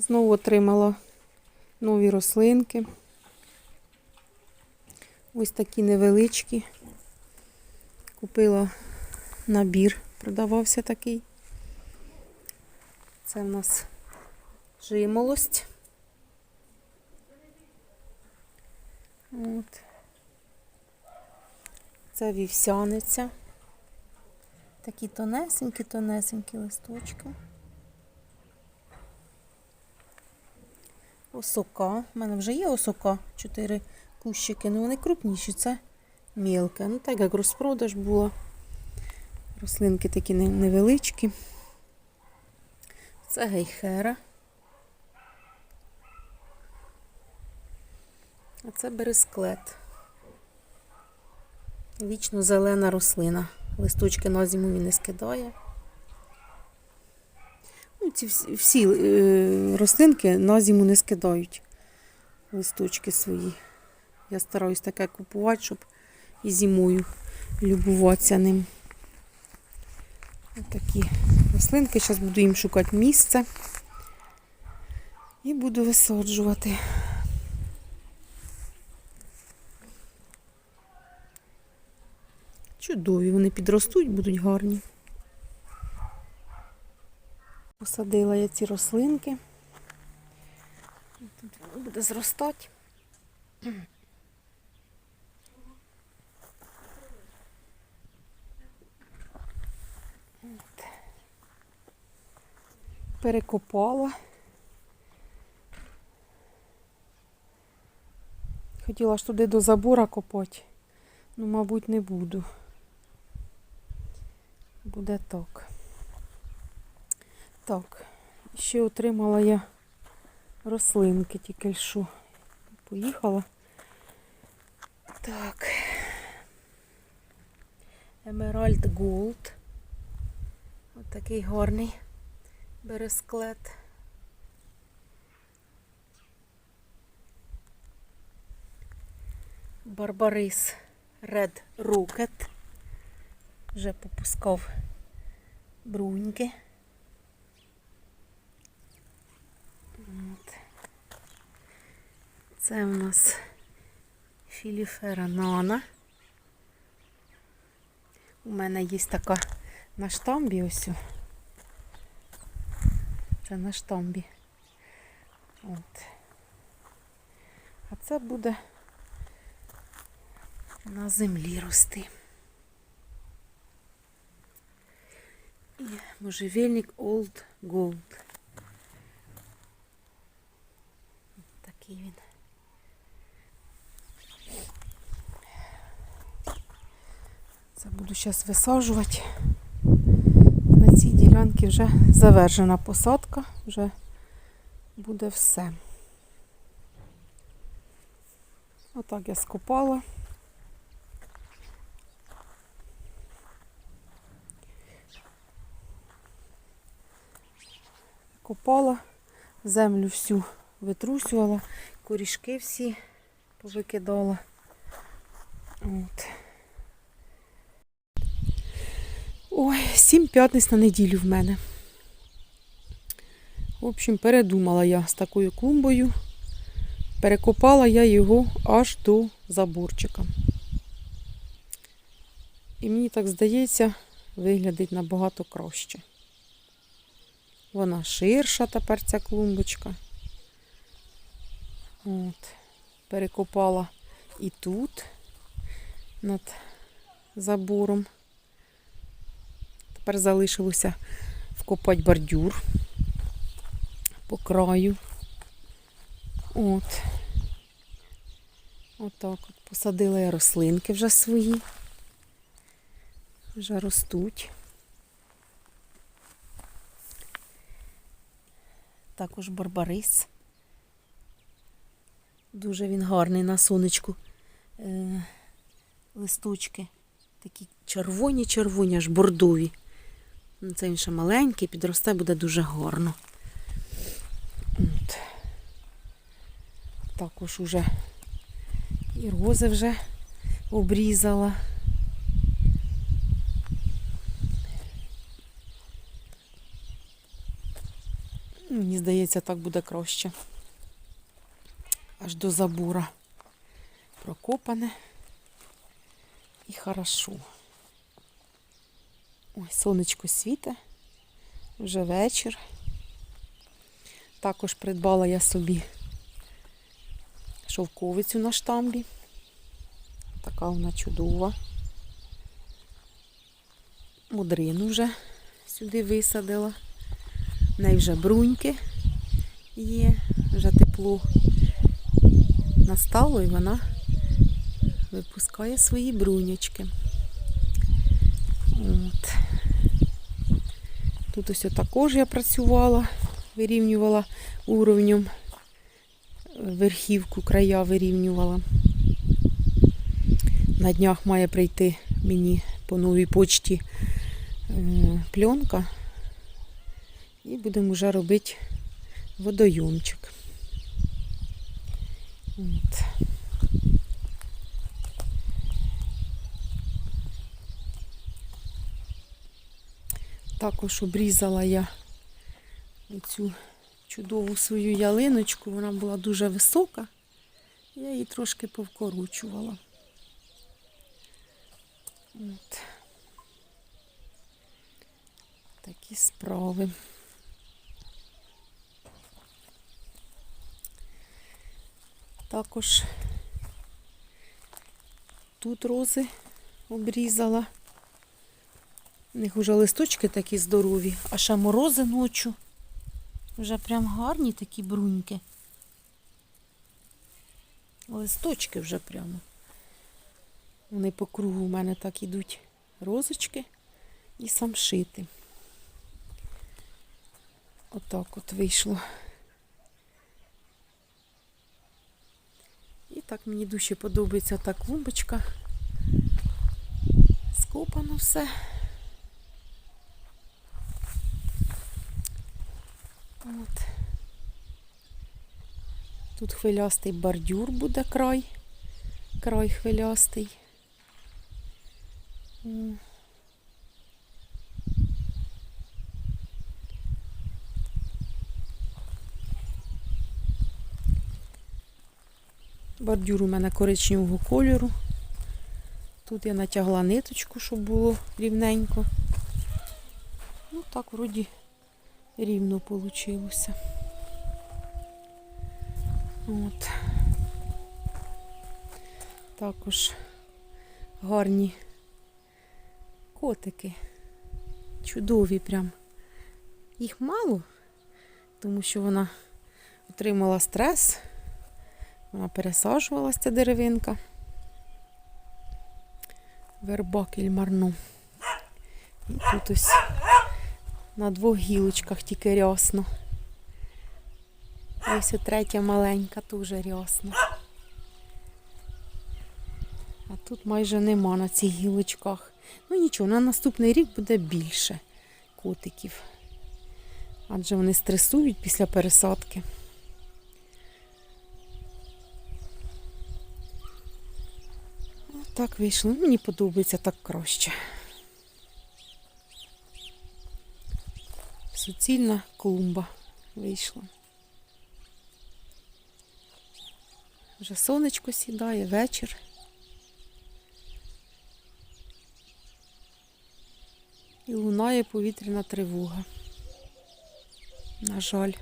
Знову отримала нові рослинки. Ось такі невеличкі. Купила набір, продавався такий. Це в нас жимолость. От. Це вівсяниця. Такі тонесенькі, тонесенькі листочки. Осока. У мене вже є осока, 4 кущики, але вони крупніші, це мілке. Ну, так як розпродаж була. Рослинки такі невеличкі. Це гейхера. А це бересклет. Вічно зелена рослина. Листочки на зиму він не скидає. Ці всі, всі е, рослинки на зиму не скидають листочки свої. Я стараюсь таке купувати, щоб і зимою любуватися ним. Ось такі рослинки. Зараз буду їм шукати місце і буду висаджувати. Чудові, вони підростуть, будуть гарні. Посадила я ці рослинки. Тут воно буде зростати. От. Перекопала. Хотіла ж туди до забора копати. Ну, мабуть, не буду. Буде так. Так, ще отримала я рослинки тільки що. Поїхала. Так. Emerald Gold. Ось такий гарний бересклет. Барбарис Red Rocket. Вже попускав бруньки. От. Це у нас філіфера нана. У мене є така на штамбі ось. Це на штамбі. От. А це буде на землі рости. І можжевельник Old Gold. Такий він. Це буду зараз висаджувати. На цій ділянці вже завершена посадка, вже буде все. Отак я скопала. Копала, землю всю витрусювала, корішки всі повикидала. От. Ой, сім п'ятниць на неділю в мене. В общем, передумала я з такою клумбою. Перекопала я його аж до заборчика. І мені так здається, виглядить набагато краще. Вона ширша тепер ця клумбочка. От. Перекопала і тут над забором. Тепер залишилося вкопати бордюр по краю. От. Отак от. Посадила я рослинки вже свої. Вже ростуть. Також барбарис. Дуже він гарний на сонечку. Е, листочки. Такі червоні-червоні, аж бордові. Це він ще маленький, підросте буде дуже гарно. От. Також уже і рози вже обрізала. Мені здається, так буде краще. Аж до забура. Прокопане. І хорошо. Ой, сонечко світе. Вже вечір. Також придбала я собі шовковицю на штамбі. Така вона чудова. Мудрину вже сюди висадила. В неї вже бруньки є, вже тепло настало і вона випускає свої брунячки. От. Тут ось також я працювала, вирівнювала уровнем верхівку, края вирівнювала. На днях має прийти мені по новій почті е, пленка. І будемо вже робити водойомчик. От. Також обрізала я цю чудову свою ялиночку. Вона була дуже висока. Я її трошки повкорочувала. От. Такі справи. Також тут рози обрізала. У них вже листочки такі здорові, а ще морози ночі. Вже прям гарні такі бруньки. Листочки вже прямо. Вони по кругу у мене так ідуть розочки і самшити. Отак от вийшло. І так мені дуже подобається та клумбочка. Скопано все. От. Тут хвилястий бордюр буде край. Край хвилястий. Бордюр у мене коричневого кольору. Тут я натягла ниточку, щоб було рівненько. Ну так, вроді рівно вийшло. От. Також гарні котики. Чудові прям. Їх мало, тому що вона отримала стрес. Вона пересаджувалася ця деревинка. Верба кельмарну. І тут ось на двох гілочках тільки рясно. Ось і третя маленька теж рясно. А тут майже нема на цих гілочках. Ну нічого, на наступний рік буде більше котиків. Адже вони стресують після пересадки. Так вийшло. Мені подобається так краще. Суцільна клумба вийшла. Вже сонечко сідає, вечір. І лунає повітряна тривога. На жаль.